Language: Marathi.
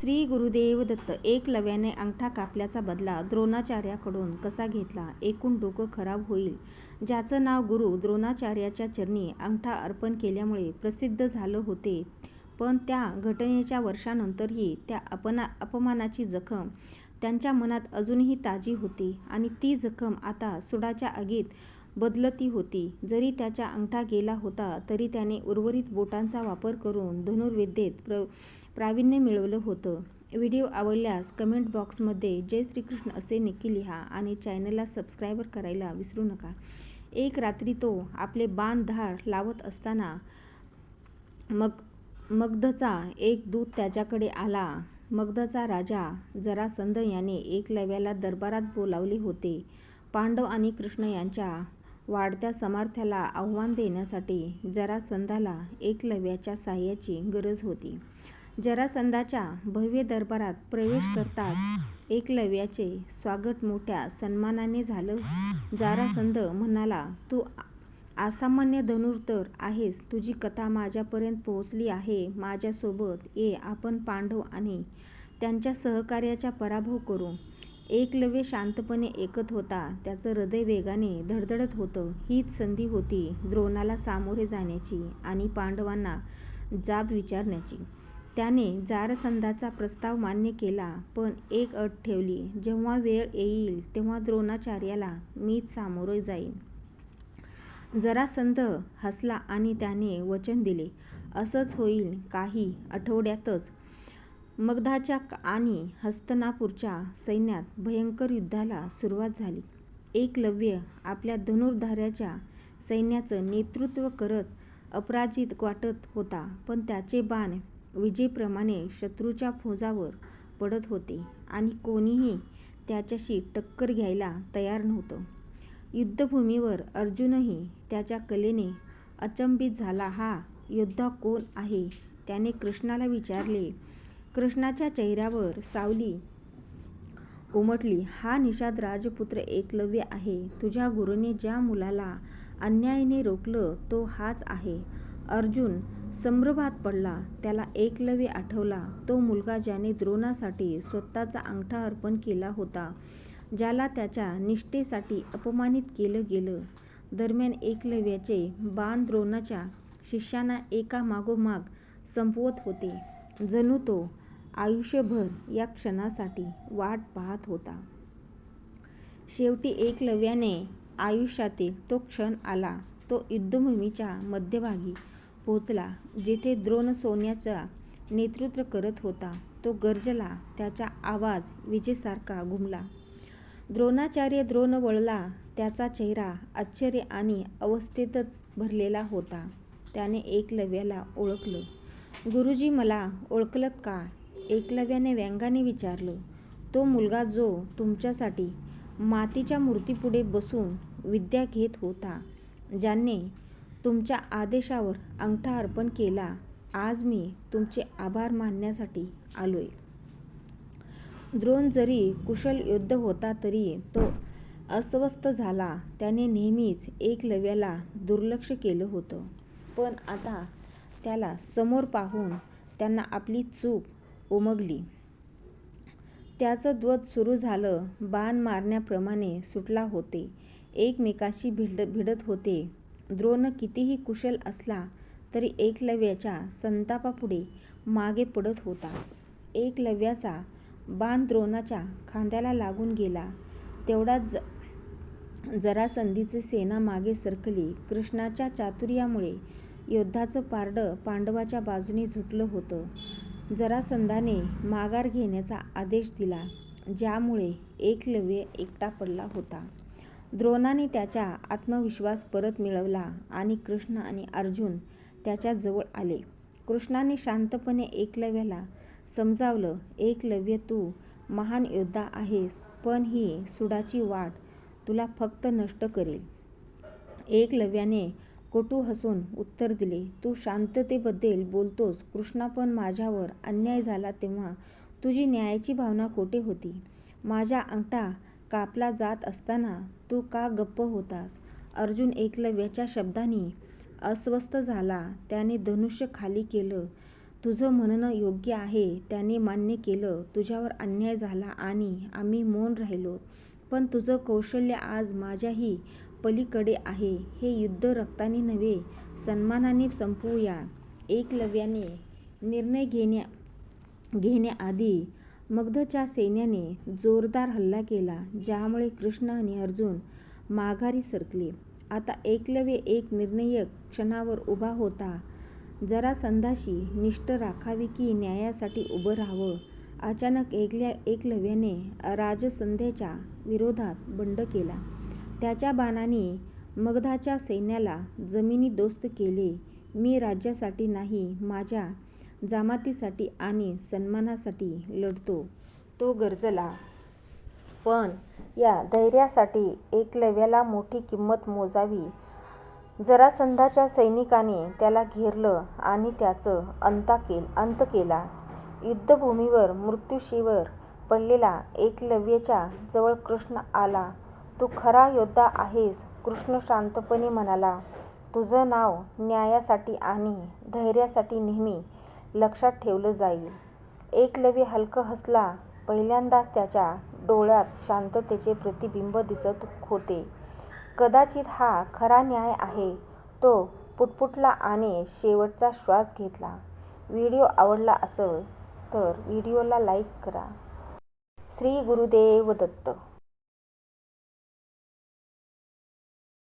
श्री गुरुदेव दत्त एकलव्याने अंगठा कापल्याचा बदला द्रोणाचार्याकडून कसा घेतला? एकूण डोकं खराब होईल. ज्याचं नाव गुरु द्रोणाचार्याच्या चरणी अंगठा अर्पण केल्यामुळे प्रसिद्ध झालं होते. पण त्या घटनेच्या वर्षानंतरही त्या अपना अपमानाची जखम त्यांच्या मनात अजूनही ताजी होती आणि ती जखम आता सुडाच्या आगीत बदलती होती. जरी त्याचा अंगठा गेला होता तरी त्याने उर्वरित बोटांचा वापर करून धनुर्विद्येत प्र प्रावीण्य मिळवलं होतं. व्हिडिओ आवडल्यास कमेंट बॉक्समध्ये जय श्रीकृष्ण असे नक्की लिहा आणि चॅनलला सबस्क्रायबर करायला विसरू नका. एक रात्री तो आपले बाण धार लावत असताना मग मगधचा एक दूत त्याच्याकडे आला. मगधचा राजा जरासंध याने एकलव्याला दरबारात बोलावले होते. पांडव आणि कृष्ण यांच्या वाढत्या समर्थ्याला आव्हान देण्यासाठी जरासंधाला एकलव्याच्या साह्याची गरज होती. जरासंधाच्या भव्य दरबारात प्रवेश करताच एकलव्याचे स्वागत मोठ्या सन्मानाने झालं. जरासंध म्हणाला तू असामान्य धनुर्धर आहेस. तुझी कथा माझ्यापर्यंत पोहोचली आहे. माझ्यासोबत ये. आपण पांडव आणि त्यांच्या सहकार्याचा पराभव करू. एकलव्य शांतपणे ऐकत होता. त्याचं हृदय वेगाने धडधडत होतं. हीच संधी होती द्रोणाला सामोरे जाण्याची आणि पांडवांना जाब विचारण्याची. त्याने जारसंधाचा प्रस्ताव मान्य केला पण एक अट ठेवली जेव्हा वेळ येईल तेव्हा द्रोणाचार्याला मीच सामोरे जाईन. जरासंध हसला आणि त्याने वचन दिले असंच होईल काही आठवड्यातच. मगधाच्या आणि हस्तिनापूरच्या सैन्यात भयंकर युद्धाला सुरुवात झाली. एकलव्य आपल्या धनुर्धाऱ्याच्या सैन्याचं नेतृत्व करत अपराजित वाटत होता पण त्याचे बाण विजेप्रमाणे शत्रूच्या फौजावर पडत होते आणि कोणीही त्याच्याशी टक्कर घ्यायला तयार नव्हतं. युद्धभूमीवर अर्जुनही त्याच्या कलेने अचंबित झाला हा योद्धा कोण आहे? त्याने कृष्णाला विचारले. कृष्णाच्या चेहऱ्यावर सावली उमटली. हा निषाद राजपुत्र एकलव्य आहे. तुझ्या गुरुने ज्या मुलाला अन्यायाने रोखलं तो हाच आहे. अर्जुन संभ्रमात पडला. त्याला एकलव्य आठवला. तो मुलगा ज्याने द्रोणासाठी स्वतःचा अंगठा अर्पण केला होता ज्याला त्याच्या निष्ठेसाठी अपमानित केलं गेलं. दरम्यान एकलव्याचे बाण द्रोणाच्या शिष्यांना एका मागोमाग संपवत होते. जणू तो आयुष्यभर या क्षणासाठी वाट पाहत होता. शेवटी एकलव्याने आयुष्यातील तो क्षण आला. तो युद्धभूमीच्या मध्यभागी पोचला जिथे द्रोण सोन्याचा नेतृत्व करत होता तो गर्जला त्याचा आवाज विजेसारखा घुमला. द्रोणाचार्य द्रोण वळला त्याचा चेहरा आश्चर्य आणि अवस्थेत भरलेला होता. त्याने एकलव्याला ओळखलं. गुरुजी मला ओळखलत का? एकलव्याने व्यंगाने विचारलं. तो मुलगा जो तुमच्यासाठी मातीच्या मूर्तीपुढे बसून विद्या घेत होता ज्याने तुमच्या आदेशावर अंगठा अर्पण केला. आज मी तुमचे आभार मानण्यासाठी आलोय. द्रोण जरी कुशल युद्ध होता तरी तो अस्वस्थ झाला. त्याने नेहमीच एकलव्याला दुर्लक्ष केलं होतं. पण आता त्याला समोर पाहून त्यांना आपली चूक उमगली. त्याचं द्वत सुरू झालं. बाण मारण्याप्रमाणे सुटला होते. एकमेकाशी भिड भिडत होते. द्रोण कितीही कुशल असला तरी एकलव्याच्या संतापापुढे मागे पडत होता. एकलव्याचा बाण द्रोणाच्या खांद्याला लागून गेला. तेवढ्यात जरासंधीची सेना मागे सरकली. कृष्णाच्या चातुर्यामुळे योद्धाचं पारडं पांडवांच्या बाजूने झुकलं होतं. जरासंधाने माघार घेण्याचा आदेश दिला ज्यामुळे एकलव्य एकटा पडला होता. द्रोणाने त्याचा आत्मविश्वास परत मिळवला आणि कृष्ण आणि अर्जुन त्याच्याजवळ आले. कृष्णाने शांतपणे एकलव्याला समजावलं एकलव्य तू महान योद्धा आहेस पण ही सुडाची वाट तुला फक्त नष्ट करेल. एकलव्याने कोटू हसून उत्तर दिले तू शांततेबद्दल बोलतोस. कृष्णा पण माझ्यावर अन्याय झाला तेव्हा तुझी न्यायाची भावना कोठे होती? माझ्या अंगठा कापला जात असताना तू का गप्प होतास अर्जुन एकलव्याच्या शब्दांनी अस्वस्थ झाला त्याने धनुष्य खाली केलं तुझं म्हणणं योग्य आहे. त्याने मान्य केलं. तुझ्यावर अन्याय झाला आणि आम्ही मौन राहिलो. पण तुझं कौशल्य आज माझ्याही पलीकडे आहे. हे युद्ध रक्ताने नव्हे, सन्मानाने संपवूया. एकलव्याने निर्णय घेण्याआधी मगधच्या सैन्याने जोरदार हल्ला केला, ज्यामुळे कृष्ण आणि अर्जुन माघारी सरकले. आता एकलव्य एक निर्णायक क्षणावर उभा होता. जरासंधाशी निष्ठा राखावी की न्यायासाठी उभं राहावं? अचानक एकलव्याने राजसंध्याच्या विरोधात बंड केला. त्याच्या बाणांनी मगधाच्या सैन्याला जमिनीदोस्त केले. मी राज्यासाठी नाही, माझ्या जमातीसाठी आणि सन्मानासाठी लढतो, तो गरजला. पण या धैर्यासाठी एकलव्याला मोठी किंमत मोजावी. जरासंधाच्या सैनिकाने त्याला घेरलं आणि त्याचा अंत केला. युद्धभूमीवर मृत्यूशीवर पडलेला एकलव्याच्या जवळ कृष्ण आला. तू खरा योद्धा आहेस, कृष्ण शांतपणे म्हणाला. तुझं नाव न्यायासाठी आणि धैर्यासाठी नेहमी लक्षात ठेवलं जाईल. एकलव्य हलकं हसला. पहिल्यांदाच त्याच्या डोळ्यात शांततेचे प्रतिबिंब दिसत होते. कदाचित हा खरा न्याय आहे, तो पुटपुटला आणि शेवटचा श्वास घेतला. व्हिडिओ आवडला असेल तर व्हिडिओला लाईक करा. श्री गुरुदेव दत्त